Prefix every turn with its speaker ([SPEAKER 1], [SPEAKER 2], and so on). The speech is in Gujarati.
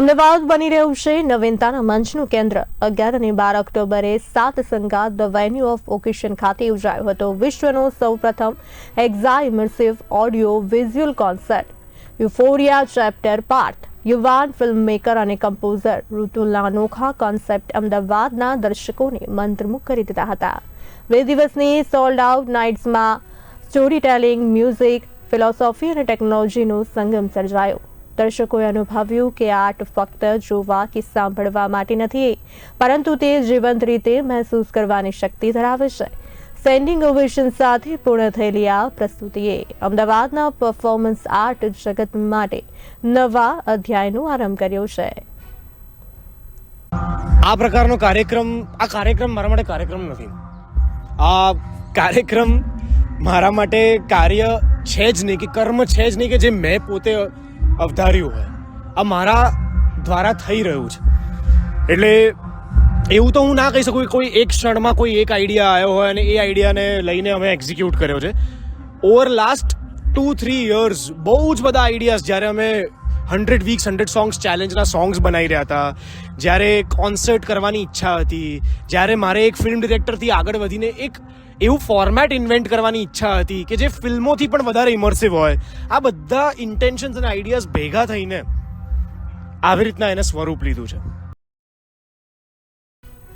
[SPEAKER 1] અમદાવાદ બની રહ્યું છે નવીનતાના મંચનું કેન્દ્ર. અગિયાર અને બાર ઓક્ટોબરે સાત સંગાત ધ વેન્યુ ઓફ ઓકેશન ખાતે યોજાયો હતો. વિશ્વનો સૌપ્રથમ એક્ઝા immersive audio visual concert. Euphoria chapter part. યુવાન ફિલ્મ મેકર અને કમ્પોઝર ઋતુલના અનોખા કોન્સેપ્ટ અમદાવાદના દર્શકોને મંત્રમુખ કરી દીધા હતા. બે દિવસની સોલ્ડ આઉટ નાઇટ્સમાં સ્ટોરી ટેલિંગ, મ્યુઝિક, ફિલોસોફી અને ટેકનોલોજીનો સંગમ સર્જાયો. દર્શકોએ અનુભવ્યું કે આર્ટ ફક્ત જોવા કે સાંભળવા માટે નથી, પરંતુ તે જીવંત રીતે મહેસૂસ કરવાની શક્તિ ધરાવે છે. સ્ટેન્ડિંગ ઓવેશન સાથે પૂર્ણ થયેલી આ પ્રસ્તુતિએ અમદાવાદના પરફોર્મન્સ આર્ટ જગત માટે નવા અધ્યાયનો આરંભ કર્યો છે.
[SPEAKER 2] આ પ્રકારનો કાર્યક્રમ, આ કાર્યક્રમ મારા માટે કાર્યક્રમ નથી. આ કાર્યક્રમ મારા માટે કાર્ય છે જ નહીં કે કર્મ છે જ નહીં કે જે મેં પોતે અવધાર્યું હોય. આ મારા દ્વારા થઈ રહ્યું છે. એટલે એવું તો હું ના કહી શકું કોઈ એક ક્ષણમાં કોઈ એક આઈડિયા આવ્યો હોય અને એ આઈડિયાને લઈને અમે એક્ઝિક્યુટ કર્યો છે. Over last two three years બહુ જ બધા આઈડિયાઝ જ્યારે અમે હંડ્રેડ વીક્સ, હંડ્રેડ સોંગ્સ ચેલેન્જના સોંગ્સ બનાવી રહ્યા હતા. જ્યારે કોન્સર્ટ કરવાની ઈચ્છા હતી, જ્યારે મારે એક ફિલ્મ ડિરેક્ટરથી આગળ વધીને એક એવું ફોર્મેટ ઇન્વેન્ટ કરવાની ઈચ્છા હતી કે જે ફિલ્મોથી પણ વધારે ઇમર્સિવ હોય. આ બધા ઇન્ટેન્શન્સ અને આઈડિયાઝ ભેગા થઈને આવી રીતના એને સ્વરૂપ લીધું છે.